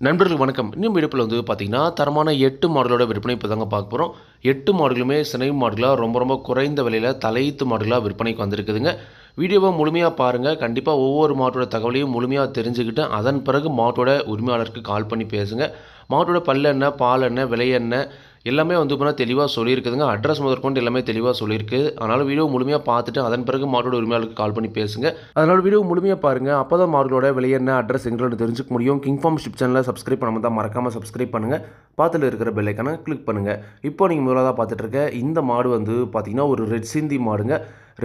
நண்பர்கள் வணக்கம். இன்னும் விடுப்பில் வந்து பார்த்தீங்கன்னா தரமான எட்டு மாடலோட விற்பனை இப்போ தாங்க பார்க்க போகிறோம் எட்டு மாடலுமே சினை மாடலாக ரொம்ப ரொம்ப குறைந்த விலையில் தலையீத்து மாடலாக விற்பனைக்கு வந்திருக்குதுங்க. வீடியோவை முழுமையாக பாருங்கள் கண்டிப்பாக ஒவ்வொரு மாட்டோட தகவலையும் முழுமையாக தெரிஞ்சுக்கிட்டு அதன் பிறகு மாட்டோட உரிமையாளருக்கு கால் பண்ணி பேசுங்க. மாட்டோட பல்லு என்ன பால் என்ன விலை என்ன எல்லாமே வந்து இப்போ தெளிவாக சொல்லியிருக்குதுங்க. அட்ரஸ் முதற்கொண்டு எல்லாமே தெளிவாக சொல்லியிருக்கு. அதனால் வீடியோ முழுமையாக பார்த்துட்டு அதன் பிறகு மாட்டோட உரிமையாளருக்கு கால் பண்ணி பேசுங்க. அதனால் வீடியோ முழுமையாக பாருங்கள் அப்போ தான் மாடலோட விலை என்ன அட்ரஸ் எங்களோட தெரிஞ்சுக்க முடியும். கிங் ஃபார்ம் ஷிப் சேனலை சப்ஸ்கிரைப் பண்ணாமல் தான் மறக்காமல் சப்ஸ்கிரைப் பண்ணுங்கள் பார்த்துல இருக்கிற பெல்லைக்கான கிளிக் பண்ணுங்கள் இப்போ நீங்கள் முதலாக பார்த்துட்டு இருக்க இந்த மாடு வந்து பார்த்தீங்கன்னா ஒரு ரெட் சிந்தி மாடுங்க.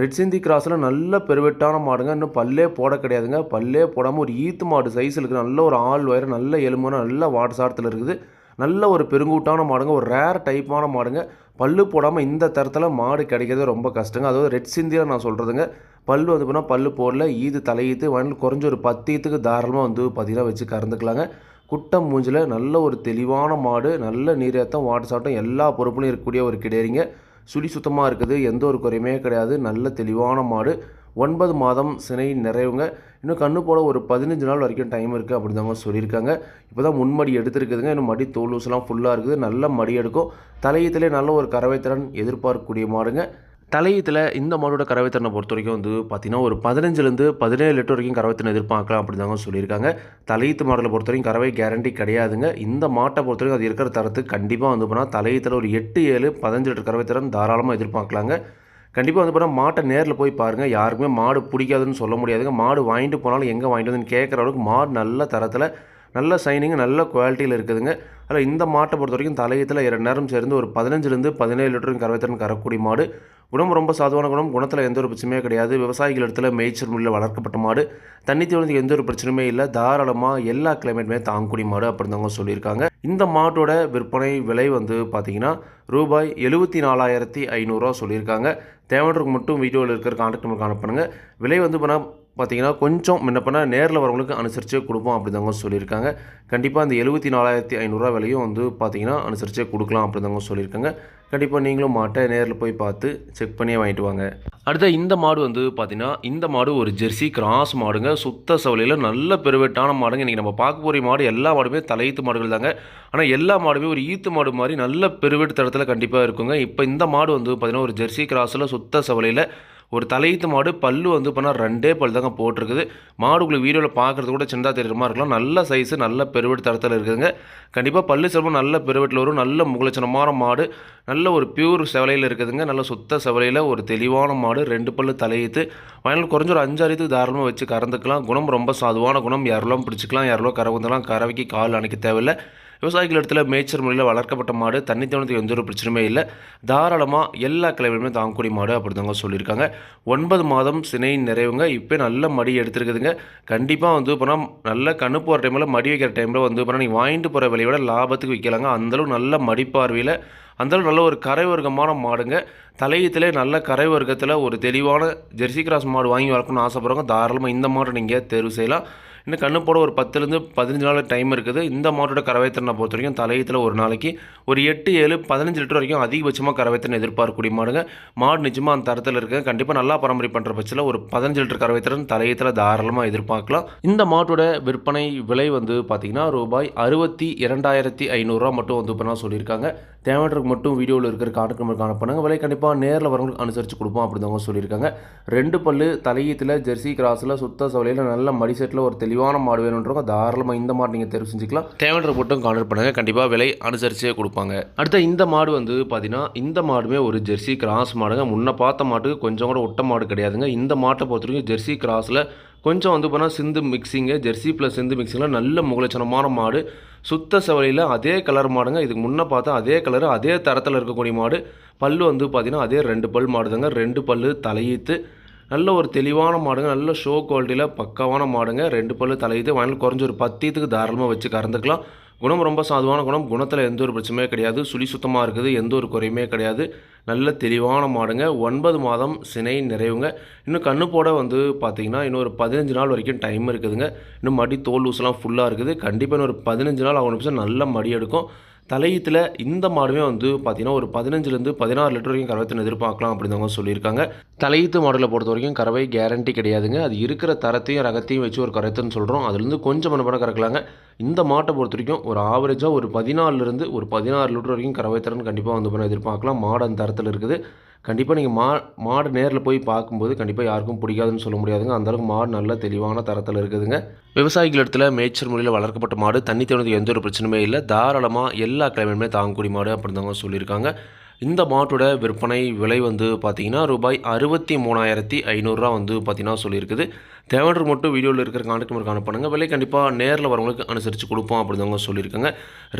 ரெட் சிந்தி கிராஸில் நல்ல பெருவெட்டான மாடுங்க. இன்னும் பல்லே போட கிடையாதுங்க. பல்லே போடாமல் ஒரு ஈத்து மாடு சைஸில் இருக்குது நல்ல ஒரு ஆள் வயிறு நல்ல எலும்புனா நல்ல வாட்டர் சாரத்தில் இருக்குது. நல்ல ஒரு பெருங்கூட்டான மாடுங்க ஒரு ரேர் டைப்பான மாடுங்க. பல்லு போடாமல் இந்த தரத்தில் மாடு கிடைக்கிறது ரொம்ப கஷ்டங்க. அதாவது ரெட் சிந்தியில் நான் சொல்கிறதுங்க பல்லு வந்து போனால் பல்லு போடல ஈது தலையீத்து வயல் குறைஞ்ச ஒரு பத்து ஈத்துக்கு தாராளமாக வந்து பார்த்திங்கன்னா வச்சு கறந்துக்கலாங்க. குட்டம் மூஞ்சில் நல்ல ஒரு தெளிவான மாடு நல்ல நீரேத்தம் வாட்டர் சாட்டம் எல்லா பொறுப்புலையும் இருக்கக்கூடிய ஒரு கிடையறிங்க. சுழி சுத்தமாக இருக்குது எந்த ஒரு குறையுமே கிடையாது. நல்ல தெளிவான மாடு. ஒன்பது மாதம் சினை நிறைவுங்க. இன்னும் கண்ணு போல் ஒரு பதினஞ்சு நாள் வரைக்கும் டைம் இருக்குது அப்படி தாங்க சொல்லியிருக்காங்க. இப்போ தான் முன்மடி எடுத்துருக்குதுங்க. இன்னும் மடி தோல் ஃபுல்லாக இருக்குது. நல்ல மடி எடுக்கும். தலையத்திலே நல்ல ஒரு கறவைத்திறன் எதிர்பார்க்கக்கூடிய மாடுங்க. தலையத்தில் இந்த மாடோட கறவைத்திறனை பொறுத்த வரைக்கும் வந்து பார்த்திங்கன்னா ஒரு பதினஞ்சுலேருந்து பதினேழு லிட்டர் வரைக்கும் கறவைத்திறன் எதிர்பார்க்கலாம் அப்படி தாங்க சொல்லியிருக்காங்க. தலையீத்து மாடலை பொறுத்த வரைக்கும் கறவை கேரண்டி கிடையாதுங்க. இந்த மாட்டை பொறுத்த வரைக்கும் அது இருக்கிற தரத்துக்கு கண்டிப்பாக வந்து போனால் தலையத்தில் ஒரு எட்டு ஏழு பதினஞ்சு லிட்டர் கறவைத்திறன் தாராளமாக எதிர்பார்க்கலாங்க. கண்டிப்பாக வந்து பார்த்தா மாட்டை நேரில் போய் பாருங்கள் யாருக்குமே மாடு பிடிக்காதுன்னு சொல்ல முடியாதுங்க. மாடு வாங்கிட்டு போனாலும் எங்கே வாங்கிட்டு வந்து கேட்குற அளவுக்கு மாடு நல்ல தரத்தில் நல்ல சைனிங் நல்ல குவாலிட்டியில் இருக்குதுங்க. அதில் இந்த மாட்டை பொறுத்த வரைக்கும் தலையத்தில் இரண்டு நேரம் சேர்ந்து ஒரு பதினஞ்சுலேருந்து பதினேழு லிட்டரும் கரவைத்திறன் கறக்கூடிய மாடு. குணம் ரொம்ப சாதுவான குணம் குணத்தில் எந்த ஒரு பிரச்சனையும் கிடையாது. விவசாயிகள் இடத்துல மேய்ச்சல் முறையில் வளர்க்கப்பட்ட மாடு. தண்ணி தீவனத்துக்கு எந்த ஒரு பிரச்சனையுமே இல்லை. தாராளமாக எல்லா கிளைமேட்டுமே தாங்கக்கூடிய மாடு அப்படின்னு சொல்லியிருக்காங்க. இந்த மாட்டோட விற்பனை விலை வந்து பார்த்தீங்கன்னா ரூபாய் எழுபத்தி நாலாயிரத்தி ஐநூறுரூவா சொல்லியிருக்காங்க. தேவைன்றதுக்கு மட்டும் வீடியோவில் இருக்கிற கான்டாக்ட் நம்பருக்கு அனுப்புங்க விலை வந்து பண்ணால் பார்த்தீங்கன்னா கொஞ்சம் முன்ன நேரில் வரவங்களுக்கு அனுசரிச்சே கொடுப்போம் அப்படிதாங்க சொல்லியிருக்காங்க. கண்டிப்பாக அந்த எழுபத்தி நாலாயிரத்தி ஐநூறுரூவா விலையும் வந்து பார்த்திங்கன்னா அனுசரிச்சே கொடுக்கலாம் அப்படிதாங்க சொல்லியிருக்காங்க. கண்டிப்பாக நீங்களும் மாட்டை நேரில் போய் பார்த்து செக் பண்ணியே வாங்கிட்டு வாங்க. அடுத்த இந்த மாடு வந்து பார்த்தீங்கன்னா இந்த மாடு ஒரு ஜெர்சி கிராஸ் மாடுங்க. சுத்த சவலையில் நல்ல பெருவெட்டான மாடுங்க. இன்றைக்கி நம்ம பார்க்க போகிற மாடு எல்லா மாடுமே தலையீத்து மாடுகள் தாங்க. ஆனால் எல்லா மாடுமே ஒரு ஈத்து மாடு மாதிரி நல்ல பெருவெட்டு தரத்தில் கண்டிப்பாக இருக்குங்க. இப்போ இந்த மாடு வந்து பார்த்திங்கன்னா ஒரு ஜெர்சி கிராஸில் சுத்த சவலையில் ஒரு தலையீத்து மாடு பல்லு வந்து பண்ணால் ரெண்டே பல் தாங்க போட்டிருக்குது. மாடு உங்களுக்கு வீடியோவில் பார்க்குறது கூட சின்னதாக தெரியுற மாதிரி இருக்கலாம். நல்ல சைஸு நல்ல பெருவெட்டு தரத்தில் இருக்குதுங்க. கண்டிப்பாக பல்லு செல்வம் நல்ல பெருவெட்டில் வரும். நல்ல முகலட்சணமான மாடு. நல்ல ஒரு பியூர் செவலையில் இருக்குதுங்க. நல்ல சுத்த செவலையில் ஒரு தெளிவான மாடு. ரெண்டு பல்லு தலையீத்து. வயலில் குறைஞ்ச ஒரு அஞ்சாறு தாராளமாக வச்சு கறந்துக்கலாம். குணம் ரொம்ப சாதுவான குணம். யாரெல்லாம் பிடிச்சிக்கலாம் யாரெல்லாம் கறவுந்தெல்லாம் கறவைக்கு கால் அணைக்க தேவையில்லை. விவசாயிகள் இடத்துல மேய்ச்சல் முறையில் வளர்க்கப்பட்ட மாடு தண்ணி தவணத்துக்கு எந்த ஒரு பிரச்சனையுமே இல்லை. தாராளமாக எல்லா கிளைமையுமே தாங்கக்கூடிய மாடு அப்படிதாங்க சொல்லியிருக்காங்க. ஒன்பது மாதம் சினை நிறைவுங்க. இப்போ நல்ல மடி எடுத்துருக்குதுங்க. கண்டிப்பாக வந்து போனால் நல்ல கண்ணு போகிற டைமில் மடி வைக்கிற டைமில் வந்து போனால் நீங்கள் வாங்கிட்டு போகிற விலையோட லாபத்துக்கு விற்கலாங்க அந்தளவு நல்ல மடிப்பார்வையில் அந்தளவு நல்ல ஒரு கரை வர்க்கமான மாடுங்க. தலையத்திலே நல்ல கரை வர்க்கத்தில் ஒரு தெளிவான ஜெர்சி கிராஸ் மாடு வாங்கி வளர்க்கணும்னு ஆசைப்படுறவங்க தாராளமாக இந்த மாடு நீங்கள் தேர்வு செய்யலாம். இன்னும் கண்ணு போட ஒரு பத்துலேருந்து பதினஞ்சு நாள் டைம் இருக்குது. இந்த மாட்டோட கறவைத்திறனை பொறுத்த வரைக்கும் தலையத்தில் ஒரு நாளைக்கு ஒரு எட்டு ஏழு பதினஞ்சு லிட்டர் வரைக்கும் அதிகபட்சமாக கறவைத்திறன் எதிர்பார்க்கக்கூடிய மாடுங்க. மாடு நிச்சயமாக அந்த தரத்தில் இருக்குது கண்டிப்பாக நல்லா பராமரி பண்ணுற பட்சத்தில் ஒரு பதினஞ்சு லிட்டர் கறவைத்திறன் தலையத்தில் தாராளமாக எதிர்பார்க்கலாம். இந்த மாட்டோட விற்பனை விலை வந்து பார்த்திங்கன்னா ரூபாய் அறுபத்தி இரண்டாயிரத்தி ஐநூறுரூவா மட்டும் வந்து இப்போ சொல்லியிருக்காங்க. தேவைன்றதுக்கு மட்டும் வீடியோவில் இருக்கிற கான்டாக்ட் நம்பருக்கு அனுப்புனாங்க விலை கண்டிப்பாக நேரில் வரவங்களுக்கு அனுசரித்து கொடுப்போம் அப்படிதாங்க சொல்லியிருக்காங்க. ரெண்டு பல்லு தலையீத்தில் ஜெர்சி கிராஸில் சுத்த சவலையில் நல்ல மடி செட்டில் ஒரு தெளிவான மாடு வேணுன்றவங்க தாராளமாக இந்த மாடு நீங்கள் தேர்வு செஞ்சுக்கலாம். தேவைன்ற மட்டும் கான்டர் பண்ணுங்கள் கண்டிப்பாக விலை அனுசரிச்சே கொடுப்பாங்க. அடுத்த இந்த மாடு வந்து பார்த்தீங்கன்னா இந்த மாடுமே ஒரு ஜெர்சி கிராஸ் மாடுங்க. முன்னே பார்த்த மாட்டுக்கு கொஞ்சம் கூட ஒட்ட மாடு கிடையாதுங்க. இந்த மாட்டை பொறுத்த வரைக்கும் ஜெர்சி கிராஸில் கொஞ்சம் வந்து போனால் Sindhu mixing Jersey plus Sindhu மிக்சிங்கில் நல்ல முகலட்சணமான மாடு. சுத்த செவலையில் அதே கலர் மாடுங்க. இதுக்கு முன்னே பார்த்தா அதே கலர் அதே தரத்தில் இருக்கக்கூடிய மாடு. பல் வந்து பார்த்திங்கன்னா அதே ரெண்டு பல் மாடுதாங்க. ரெண்டு பல்லு தலையீத்து. நல்ல ஒரு தெளிவான மாடுங்க. நல்ல ஷோ குவாலிட்டியில் பக்காவான மாடுங்க. ரெண்டு பல்லு தலையீத்து. வாங்கி குறைஞ்ச ஒரு பத்தியத்துக்கு தாராளமாக வச்சு கறந்துக்கலாம். குணம் ரொம்ப சாதுவான குணம். குணத்தில் எந்த ஒரு பிரச்சனையுமே கிடையாது. சுழி சுத்தமாக இருக்குது. எந்த ஒரு குறையுமே கிடையாது. நல்ல தெளிவான மாடுங்க. ஒன்பது மாதம் சினை நிறைவுங்க. இன்னும் கண்ணு போட வந்து பார்த்தீங்கன்னா இன்னும் ஒரு பதினஞ்சு நாள் வரைக்கும் டைம் இருக்குதுங்க. இன்னும் மடி தோல் லூஸ்லாம் ஃபுல்லாக இருக்குது. கண்டிப்பாக இன்னும் ஒரு பதினஞ்சு நாள் ஆகணும். நிமிஷம் நல்ல மடி எடுக்கும். தலையீத்தில் இந்த மாடுமே வந்து பார்த்தீங்கன்னா ஒரு பதினஞ்சுலேருந்து பதினாறு லிட்டர் வரைக்கும் கறவைத்தின் எதிர்பார்க்கலாம் அப்படின்றவங்க சொல்லியிருக்காங்க. தலையீத்து மாடலை பொறுத்த வரைக்கும் கறவை கேரண்டி கிடையாதுங்க. அது இருக்கிற தரத்தையும் ரகத்தையும் வச்சு ஒரு கறவைத்துன்னு சொல்கிறோம் அதுலேருந்து கொஞ்சம் மனப்பட கறக்கலாங்க. இந்த மாட்டை பொறுத்த வரைக்கும் ஒரு ஆவரேஜாக ஒரு பதினாலுலேருந்து ஒரு பதினாறு லிட்டர் வரைக்கும் கறவை திறன் கண்டிப்பாக வந்து பண்ண எதிர்பார்க்கலாம். மாடு அந்த தரத்தில் இருக்குது. கண்டிப்பாக நீங்கள் மா மாடு நேரில் போய் பார்க்கும்போது கண்டிப்பாக யாருக்கும் பிடிக்காதுன்னு சொல்ல முடியாதுங்க. அந்தளவுக்கு மாடு நல்ல தெளிவான தரத்தில் இருக்குதுங்க. விவசாயிகள் இடத்துல மேய்ச்சல் முறையில் வளர்க்கப்பட்ட மாடு தண்ணி தேவனதுக்கு எந்த ஒரு பிரச்சனையுமே இல்லை. தாராளமாக எல்லா கிளைமேட்டுமே தாங்கக்கூடிய மாடு அப்படின்னு சொல்லியிருக்காங்க. இந்த மாட்டோட விற்பனை விலை வந்து பார்த்தீங்கன்னா ரூபாய் அறுபத்தி மூணாயிரத்தி ஐநூறுரூவா வந்து பார்த்திங்கன்னா சொல்லியிருக்குது. தேவையான மட்டும் வீடியோவில் இருக்கிற கான்டாக்ட் நம்பருக்கு அனுப்பணுங்க விலை கண்டிப்பாக நேரில் வரவங்களுக்கு அனுசரித்து கொடுப்போம் அப்படிதாங்க சொல்லியிருக்காங்க.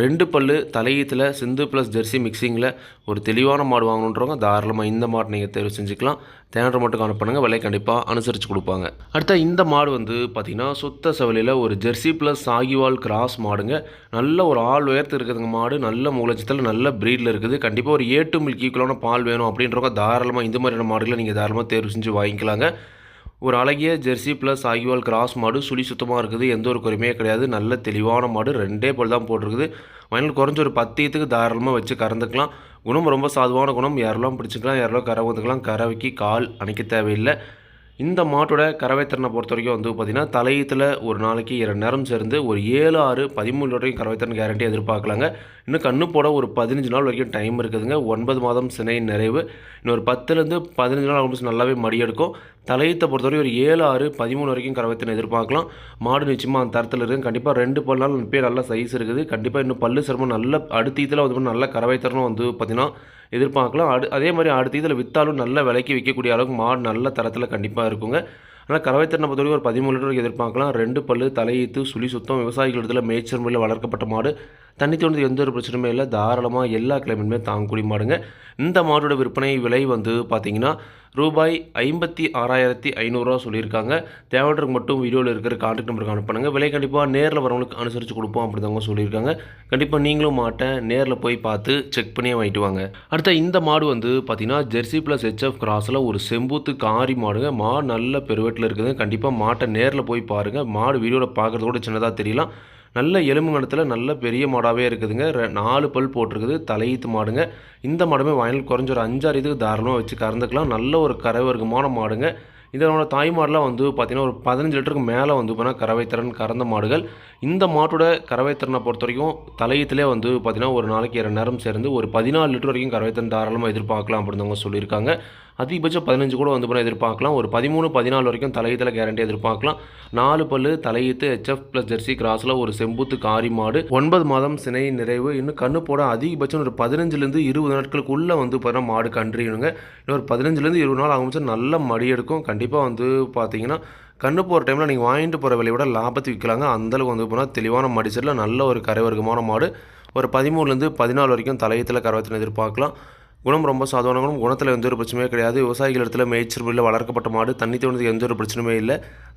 ரெண்டு பல்லு தலையீத்தில் சிந்து ப்ளஸ் ஜெர்சி மிக்சிங்கில் ஒரு தெளிவான மாடு வாங்கணுன்றவங்க தாராளமாக இந்த மாடு நீங்கள் தேர்வு செஞ்சுக்கலாம். தேவைன்ற மட்டும் அனுப்புங்க விலை கண்டிப்பாக அனுசரித்து கொடுப்பாங்க. அடுத்த இந்த மாடு வந்து பார்த்திங்கன்னா சுத்த செவலியில் ஒரு ஜெர்சி ப்ளஸ் சாகிவால் கிராஸ் மாடுங்க. நல்ல ஒரு ஆள் உயரத்து இருக்குதுங்க மாடு. நல்ல மூலச்சத்தில் நல்ல ப்ரீடில் இருக்குது. கண்டிப்பாக ஒரு ஏட்டு மில்க் ஈக்குவலான பால் வேணும் அப்படின்றவங்க தாராளமாக இந்த மாதிரியான மாடுகளை நீங்கள் தாராளமாக தேர்வு செஞ்சு வாங்கிக்கலாங்க. ஒரு அழகிய ஜெர்சி ப்ளஸ் ஆகிவால் கிராஸ் மாடு சுழி சுத்தமாக இருக்குது எந்த ஒரு குறையுமே கிடையாது. நல்ல தெளிவான மாடு ரெண்டே போல் தான் போட்டிருக்குது. வயலில் குறைஞ்ச ஒரு பத்தியத்துக்கு தாராளமாக வச்சு கறந்துக்கலாம். குணம் ரொம்ப சாதுவான குணம். யாரெல்லாம் பிடிச்சிக்கலாம் யாரெல்லாம் கரை வந்துக்கலாம் கறவைக்கு கால் அணைக்க தேவையில்லை. இந்த மாட்டோட கறவைத்திறனை பொறுத்த வரைக்கும் வந்து பார்த்திங்கன்னா தலையத்தில் ஒரு நாளைக்கு இரண்டு நேரம் சேர்ந்து ஒரு ஏழு ஆறு பதிமூணு வரைக்கும் கறவைத்திறன் கேரண்டி எதிர்பார்க்கலாங்க. இன்னும் கண்ணு போட ஒரு பதினஞ்சு நாள் வரைக்கும் டைம் இருக்குதுங்க. ஒன்பது மாதம் சினை நிறைவு. இன்னொரு பத்துலேருந்து பதினஞ்சு நாள் ஆகும்போது நல்லாவே மடி எடுக்கும் தலையத்தை பொறுத்தவரை ஒரு ஏழு ஆறு பதிமூணு வரைக்கும் கறவைத்திறன் எதிர்பார்க்கலாம். மாடு நிச்சயமாக அந்த தரத்தில் இருக்குது கண்டிப்பாக ரெண்டு பல்லால் நாள் நல்ல சைஸ் இருக்குது. கண்டிப்பாக இன்னும் பல்லு சிரமம் நல்ல அடுத்த இதில் வந்து நல்ல கறவைத்திறனும் வந்து பார்த்திங்கன்னா எதிர்பார்க்கலாம். அடு அதே மாதிரி அடுத்த இதில் விற்றாலும் நல்ல விலைக்கு விற்கக்கூடிய அளவுக்கு மாடு நல்ல தரத்தில் கண்டிப்பாக இருக்குங்க. ஆனால் கறவைத்திறனை பொறுத்த வரைக்கும் ஒரு பதிமூணு லிட்டருக்கு எதிர்பார்க்கலாம். ரெண்டு பல்லு தலையீத்து சுழி சுத்தம் விவசாயிகள் இடத்துல மேய்ச்சல் முறையில் வளர்க்கப்பட்ட மாடு. தண்ணி தோணுது எந்த ஒரு பிரச்சனையுமே இல்லை. தாராளமாக எல்லா கிளைமேட்டுமே தாங்கக்கூடிய மாடுங்க. இந்த மாடோட விற்பனை விலை வந்து பார்த்திங்கன்னா ரூபாய் ஐம்பத்தி ஆறாயிரத்தி ஐநூறுரூவா சொல்லியிருக்காங்க. தேவைன்றதுக்கு மட்டும் வீடியோவில் இருக்கிற கான்டாக்ட் நம்பருக்கு அனுப்புனுங்க விலை கண்டிப்பாக நேரில் வரவங்களுக்கு அனுசரித்து கொடுப்போம் அப்படிதாங்க சொல்லியிருக்காங்க. கண்டிப்பாக நீங்களும் மாட்டை நேரில் போய் பார்த்து செக் பண்ணியே வாங்கிட்டு வாங்க. அடுத்த இந்த மாடு வந்து பார்த்திங்கன்னா ஜெர்சி ப்ளஸ் ஹெச்எஃப் கிராஸில் ஒரு செம்பூத்து காரி மாடுங்க. மாடு நல்ல பெருவெட்டில் இருக்குது கண்டிப்பாக மாட்டை நேரில் போய் பாருங்கள் மாடு வீடியோவில் பார்க்குறதோட சின்னதாக தெரியலாம். நல்ல எலும்பு கணத்தில் நல்ல பெரிய மாடாகவே இருக்குதுங்க. நாலு பல் போட்டிருக்குது. தலையீத்து மாடுங்க. இந்த மாடுமே வாயில் குறைஞ்ச ஒரு அஞ்சாறு இதுக்கு தாராளமாக வச்சு கறந்துக்கலாம். நல்ல ஒரு கரைவர்க்கமான மாடுங்க. இதனோட தாய் மாடெலாம் வந்து பார்த்திங்கன்னா ஒரு பதினஞ்சு லிட்டருக்கு மேலே வந்து பார்த்தீங்கன்னா கறவைத்திறன் கறந்த மாடுகள். இந்த மாட்டோட கறவைத்திறனை பொறுத்த வரைக்கும் தலையத்திலே வந்து பார்த்திங்கன்னா ஒரு நாளைக்கு இரண்டு நேரம் சேர்ந்து ஒரு பதினாலு லிட்டர் வரைக்கும் கறவைத்திறன் தாராளமாக எதிர்பார்க்கலாம் அப்படின்னு அவங்க சொல்லியிருக்காங்க. அதிகபட்சம் பதினஞ்சு கூட வந்து போனால் எதிர்பார்க்கலாம். ஒரு பதிமூணு பதினாலு வரைக்கும் தலையீத்தில் கேரண்டி எதிர்பார்க்கலாம். நாலு பல்லு தலையீத்து ஹெச்எஃப் ப்ளஸ் ஜெர்சி கிராஸில் ஒரு செம்பூத்து காரி மாடு. ஒன்பது மாதம் சினை நிறைவு. இன்னும் கண்ணு போட அதிகபட்சம் ஒரு பதினஞ்சுலேருந்து இருபது நாட்களுக்குள்ளே வந்து பார்த்தீங்கன்னா மாடு கன்றியணுங்க இன்னொரு பதினஞ்சுலேருந்து இருபது நாள் ஆகும்போது நல்ல மடி எடுக்கும். கண்டிப்பாக வந்து பார்த்தீங்கன்னா கண்ணு போகிற டைமில் நீங்கள் வாங்கிட்டு போகிற விலையை விட லாபத்தை விற்கலாங்க. அந்தளவுக்கு வந்து போனால் தெளிவான மடிச்சரில் நல்ல ஒரு கரைவர்க்கமான மாடு. ஒரு பதிமூணுலேருந்து பதினாலு வரைக்கும் தலையத்தில் கரவத்தின் எதிர்பார்க்கலாம். குணம் ரொம்ப சாதாரண குணம் குணத்தில் எந்த ஒரு பிரச்சனையும் கிடையாது. விவசாயிகள் இடத்துல மேய்ச்சல் முறையில் வளர்க்கப்பட்ட மாடு தண்ணி தோணுறதுக்கு எந்த ஒரு பிரச்சனையுமே இல்லை.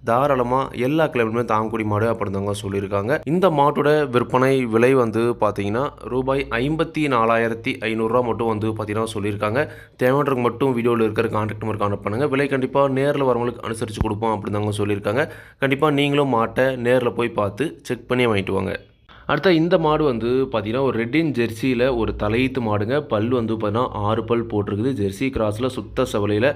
தாராளமாக எல்லா கிளைமேட்டுமே தாங்கக்கூடிய மாடு அப்படிதாங்க சொல்லியிருக்காங்க. இந்த மாட்டோட விற்பனை விலை வந்து பார்த்தீங்கன்னா ரூபாய் ஐம்பத்தி நாலாயிரத்தி ஐநூறுரூவா மட்டும் வந்து பார்த்தீங்கன்னா சொல்லியிருக்காங்க. தேவைன்றதுக்கு மட்டும் வீடியோவில் இருக்கிற கான்டாக்ட் நம்பருக்கு பண்ணுங்கள் விலை கண்டிப்பாக நேரில் வரவங்களுக்கு அனுசரித்து கொடுப்போம் அப்படிதாங்க சொல்லியிருக்காங்க. கண்டிப்பாக நீங்களும் மாட்டை நேரில் போய் பார்த்து செக் பண்ணி வாங்கிட்டு வாங்க. அடுத்த இந்த மாடு வந்து பார்த்திங்கன்னா ஒரு ரெட்டின் ஜெர்சியில் ஒரு தலையீத்து மாடுங்க. பல் வந்து பார்த்திங்கன்னா ஆறு பல் போட்டிருக்குது. ஜெர்சி கிராஸில் சுத்த செவலையில்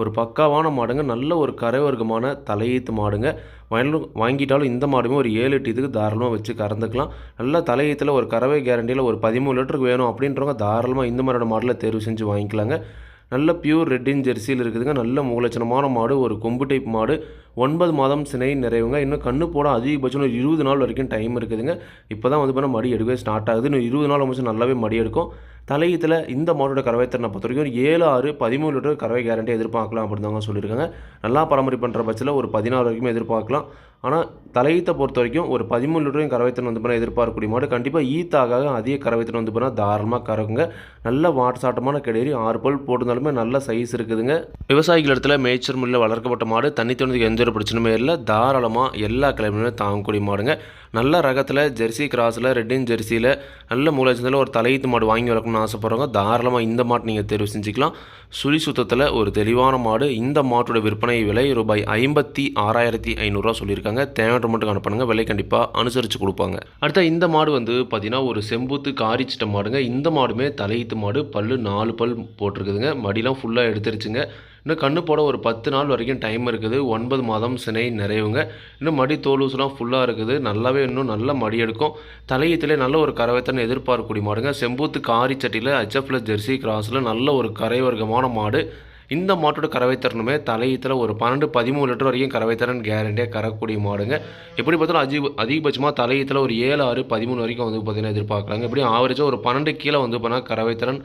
ஒரு பக்காவான மாடுங்க. நல்ல ஒரு கரைவர்க்கமான தலையீத்து மாடுங்க. வயலும் வாங்கிட்டாலும் இந்த மாடுமே ஒரு ஏழு எட்டு இதுக்கு தாராளமாக வச்சு கறந்துக்கலாம். நல்ல தலையீத்தில் ஒரு கறவை கேரண்டியில் ஒரு பதிமூணு லிட்டருக்கு வேணும் அப்படின்றவங்க தாராளமாக இந்த மாதிரியான மாடலில் தேர்வு செஞ்சு வாங்கிக்கலாங்க. நல்ல பியூர் ரெட்டின் ஜெர்சியில் இருக்குதுங்க. நல்ல மூலச்சனமான மாடு ஒரு கொம்பு டைப் மாடு. ஒன்பது மாதம் சினை நிறைவுங்க. இன்னும் கண்ணு போட அதிகபட்சம் ஒரு இருபது நாள் வரைக்கும் டைம் இருக்குதுங்க. இப்போ தான் வந்து பார்த்தா மடி எடுக்கவே ஸ்டார்ட் ஆகுது. இன்னும் இருபது நாள் முடிச்சு நல்லாவே மடி எடுக்கும். தலையத்தில் இந்த மாடோட திறனை பொறுத்த வரைக்கும் ஏழு ஆறு பதிமூணு லிட்டர் கறவை கேரண்டி எதிர்பார்க்கலாம் அப்படின்னு தாங்க சொல்லியிருக்காங்க. நல்லா பராமரிப்பு பண்ணுற பட்சத்தில் ஒரு பதினாறு வரைக்கும் எதிர்பார்க்கலாம். ஆனால் தலையீத்தை பொறுத்த வரைக்கும் ஒரு பதிமூணு லிட்டரையும் கறவைத்தன் வந்து பண்ணால் எதிர்பார்க்கக்கூடிய மாடு கண்டிப்பாக ஈத்தாக அதிக கறவைத்திறன் வந்து பண்ணால் தாராளமாக கறக்குங்க. நல்ல வாட்சாட்டமான கிடையாது ஆறு பல் போட்டிருந்தாலுமே நல்ல சைஸ் இருக்குதுங்க. விவசாயிகள் இடத்துல மேய்ச்சல் முறையில் வளர்க்கப்பட்ட மாடு தண்ணி தோணுக்கு எந்த ஒரு பிரச்சனையுமே இல்லை. தாராளமாக எல்லா கிழமையுமே தாங்கக்கூடிய மாடுங்க. நல்ல ரகத்தில் ஜெர்சி கிராஸில் ரெட்டின் ஜெர்சியில் நல்ல மூலச்சந்தில் ஒரு தலையீத்து மாடு வாங்கி வளர்க்கணும்னு ஆசைப்படுறவங்க தாராளமாக இந்த மாட்டு நீங்கள் தேர்வு செஞ்சுக்கலாம். சுழி சுத்தத்தில் ஒரு தெளிவான மாடு. இந்த மாட்டோட விற்பனை விலை ரூபாய் ஐம்பத்தி ஆறாயிரத்தி ஐநூறுரூவா சொல்லியிருக்காங்க. தேவையான மட்டும் அனுப்புனுங்க. விலை கண்டிப்பாக அனுசரித்து கொடுப்பாங்க. அடுத்த இந்த மாடு வந்து பார்த்தீங்கன்னா ஒரு செம்பூத்து காரிச்சிட்ட மாடுங்க. இந்த மாடுமே தலையீத்து மாடு. பல்லு நாலு பல் போட்டிருக்குதுங்க. மடிலாம் ஃபுல்லாக எடுத்துருச்சுங்க. இன்னும் கண்ணு போட ஒரு பத்து நாள் வரைக்கும் டைம் இருக்குது. ஒன்பது மாதம் சினை நிறைவுங்க. இன்னும் மடி தோலூசுலாம் ஃபுல்லாக இருக்குது. நல்லாவே இன்னும் நல்ல மடி எடுக்கும். தலையத்திலே நல்ல ஒரு கறவைத்தன் எதிர்பார்க்கக்கூடிய மாடுங்க. செம்பூத்து காரி சட்டியில் ஹெச்எஃப்ல ஜெர்சி கிராஸில் நல்ல ஒரு கரை வர்க்கமான மாடு. இந்த மாட்டோட கறவை தரணுமே தலையீத்தில் ஒரு பன்னெண்டு பதிமூணு லிட்டர் வரைக்கும் கறவை தரன் கேரண்டியாக கறக்கூடிய மாடுங்க. எப்படி பார்த்தாலும் அதிக அதிகபட்சமாக தலையீத்தில் ஒரு ஏழு ஆறு பதிமூணு வரைக்கும் வந்து பார்த்திங்கன்னா எதிர்பார்க்கலாங்க. எப்படி ஆவரேஜாக ஒரு பன்னெண்டு கீழே வந்து போனால் கறவை தரன்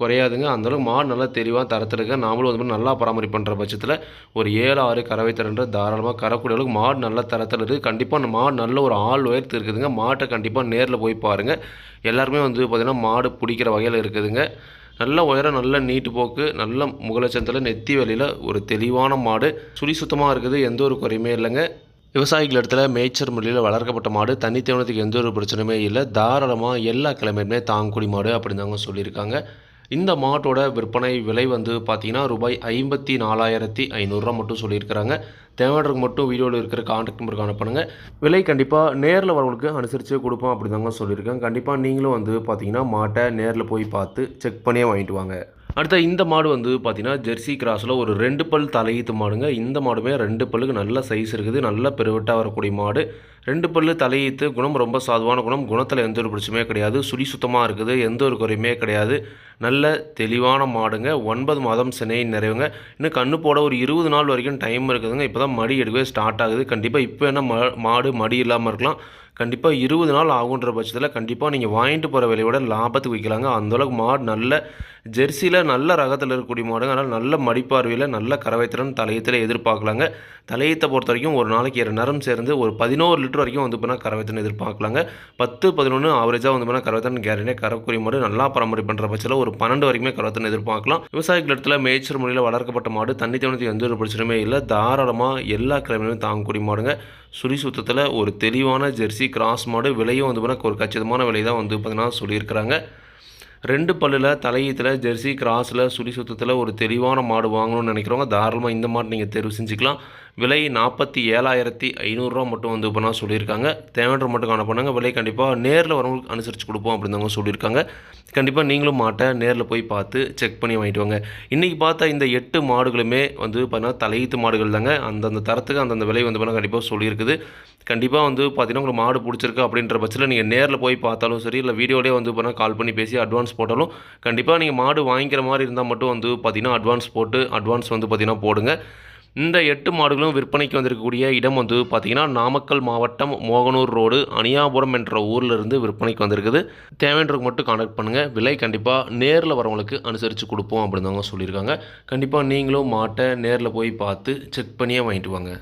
குறையாதுங்க. அந்தளவுக்கு மாடு நல்லா தெளிவாக தரத்தில் நாமளும் வந்து நல்லா பராமரிப்பு பண்ணுற பட்சத்தில் ஒரு ஏழு ஆறு கறவை தரன்ற தாராளமாக கறக்கூடிய அளவுக்கு மாடு நல்ல தரத்தில் இருக்குது கண்டிப்பாக அந்த மாடு நல்ல ஒரு ஆள் உயர்த்து இருக்குதுங்க. மாட்டை கண்டிப்பாக நேரில் போய் பாருங்கள் எல்லாருமே வந்து பார்த்திங்கன்னா மாடு பிடிக்கிற வகையில் இருக்குதுங்க. நல்ல உயரம் நல்ல நீட்டு போக்கு நல்ல முகலட்சத்தில் நெத்தி வழியில் ஒரு தெளிவான மாடு. சுழி சுத்தமாக இருக்குது எந்த ஒரு குறையுமே இல்லைங்க. விவசாயிகள் இடத்துல மேய்ச்சர் முறையில் வளர்க்கப்பட்ட மாடு. தண்ணி தேவனத்துக்கு எந்த ஒரு பிரச்சனையுமே இல்லை. தாராளமாக எல்லா கிழமையுமே தாங்குடி மாடு அப்படின்னு தாங்க சொல்லியிருக்காங்க. இந்த மாட்டோட விற்பனை விலை வந்து பார்த்தீங்கன்னா ரூபாய் ஐம்பத்தி நாலாயிரத்தி ஐநூறுரூவா மட்டும் சொல்லியிருக்கிறாங்க. தேவையானவருக்கு மட்டும் வீடியோவில் இருக்கிற கான்டாக்ட் நம்பருக்கு அனுப்புனுங்க. விலை கண்டிப்பாக நேரில் வரவங்களுக்கு அனுசரித்து கொடுப்போம் அப்படி தாங்க சொல்லியிருக்கேன். கண்டிப்பாக நீங்களும் வந்து பார்த்தீங்கன்னா மாட்டை நேரில் போய் பார்த்து செக் பண்ணியே வாங்கிட்டு வாங்க. அடுத்த இந்த மாடு வந்து பார்த்தீங்கன்னா ஜெர்சி கிராஸில் ஒரு ரெண்டு பல் தலையீத்து மாடுங்க. இந்த மாடுமே ரெண்டு பல்லுக்கு நல்ல சைஸ் இருக்குது. நல்ல பெருவெட்டாக வரக்கூடிய மாடு. ரெண்டு பல்லு தலையீத்து குணம் ரொம்ப சாதுவான குணம். குணத்தில் எந்த ஒரு பிரச்சனையுமே கிடையாது. சுடி சுத்தமாக இருக்குது. எந்த ஒரு குறையுமே கிடையாது. நல்ல தெளிவான மாடுங்க. ஒன்பது மாதம் சினை நிறைவுங்க. இன்னும் கண்ணு போட ஒரு இருபது நாள் வரைக்கும் டைம் இருக்குதுங்க. இப்போ தான் மடி எடுக்கவே ஸ்டார்ட் ஆகுது. கண்டிப்பாக இப்போ என்ன மாடு மடி இல்லாமல் இருக்கலாம். கண்டிப்பாக இருபது நாள் ஆகுன்ற பட்சத்தில் கண்டிப்பாக நீங்கள் வாங்கிட்டு போகிற விலையோட லாபத்துக்கு விற்கலாங்க அந்தளவுக்கு மாடு நல்ல ஜெர்சியில் நல்ல ரகத்தில் இருக்கக்கூடிய மாடுங்க. அதனால் நல்ல மடிப்பார்வையில் நல்ல கறவைத்திறன் தலையத்தில் எதிர்பார்க்கலாங்க. தலையத்தை பொறுத்த வரைக்கும் ஒரு நாளைக்கு இரண்டு நேரம் சேர்ந்து ஒரு பதினோரு லிட்டர் வரைக்கும் வந்து பண்ணால் கறவைத்திறன் எதிர்பார்க்கலாங்க. பத்து பதினொன்று ஆவரேஜாக வந்து பண்ணால் கறவைத்திறன் கேரண்டியாக கறக்கூடிய மாடு நல்லா பராமரி பண்ணுற பட்சத்தில் ஒரு பன்னெண்டு வரைக்குமே கறவைத்திறன் எதிர்பார்க்கலாம். விவசாயிகள் இடத்துல மேய்ச்சல் முறையில் வளர்க்கப்பட்ட மாடு தண்ணி தவணத்துக்கு எந்த ஒரு பிரச்சனையுமே இல்லை. தாராளமாக எல்லா கிழமையும் தாங்கக்கூடிய மாடுங்க. சுழி சுத்தத்தில் ஒரு தெளிவான ஜெர்சி கிராஸ் மாடு. விலையும் வந்து பார்த்தீங்கன்னா ஒரு கச்சிதமான விலை தான் வந்து பார்த்தீங்கன்னா சொல்லியிருக்கிறாங்க. ரெண்டு பல்லில் தலையீத்தில் ஜெர்சி கிராஸில் சுழி சுத்தத்தில் ஒரு தெளிவான மாடு வாங்கணும்னு நினைக்கிறவங்க தாராளமாக இந்த மாடு நீங்கள் தேர்வு செஞ்சுக்கலாம். விலை நாற்பத்தி ஏழாயிரத்தி ஐநூறுரூவா மட்டும் வந்து இப்போ சொல்லியிருக்காங்க. தேவையான மட்டும் காண விலை கண்டிப்பாக நேரில் வரவங்களுக்கு அனுசரித்து கொடுப்போம் அப்படின்னு சொல்லியிருக்காங்க. கண்டிப்பாக நீங்களும் மாட்டை நேரில் போய் பார்த்து செக் பண்ணி வாங்கிட்டு வாங்க. இன்றைக்கி பார்த்தா இந்த எட்டு மாடுகளுமே வந்து பார்த்தீங்கன்னா தலையீத்து மாடுகள் தாங்க. அந்தந்த தரத்துக்கு அந்தந்த விலை வந்து பார்த்தா கண்டிப்பாக சொல்லியிருக்குது. கண்டிப்பாக வந்து பார்த்தீங்கன்னா உங்களுக்கு மாடு பிடிச்சிருக்கு அப்படின்ற பட்சத்தில் நீங்கள் நேரில் போய் பார்த்தாலும் சரி இல்லை வீடியோலேயே வந்து பார்த்தீங்கன்னா கால் பண்ணி பேசி அட்வான்ஸ் போட்டாலும் கண்டிப்பாக நீங்கள் மாடு வாங்கிக்கிற மாதிரி இருந்தால் மட்டும் வந்து பார்த்தீங்கன்னா அட்வான்ஸ் போட்டு அட்வான்ஸ் வந்து பார்த்தீங்கன்னா போடுங்க. இந்த எட்டு மாடுகளும் விற்பனைக்கு வந்திருக்கக்கூடிய இடம் வந்து பார்த்திங்கன்னா நாமக்கல் மாவட்டம் மோகனூர் ரோடு அனியாபுரம் என்ற ஊரில் இருந்து விற்பனைக்கு வந்திருக்குது. தேவைன்றதுக்கு மட்டும் கான்டாக்ட் பண்ணுங்கள் விலை கண்டிப்பாக நேரில் வரவங்களுக்கு அனுசரித்து கொடுப்போம் அப்படின்னு சொல்லியிருக்காங்க. கண்டிப்பாக நீங்களும் மாட்டை நேரில் போய் பார்த்து செக் பண்ணியே வாங்கிட்டு வாங்க.